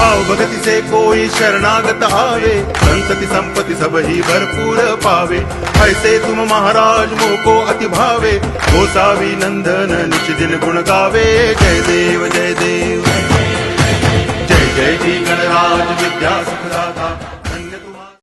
भाव भगति से कोई शरणागत आवे संतति संपत्ति सब ही भरपूर पावे। ऐसे तुम महाराज मोह को अति भावे। गोसावी नंदन निच दिन गुण गावे। जय देव जय देव। जय जय जी गणराज विद्या सुखदाता।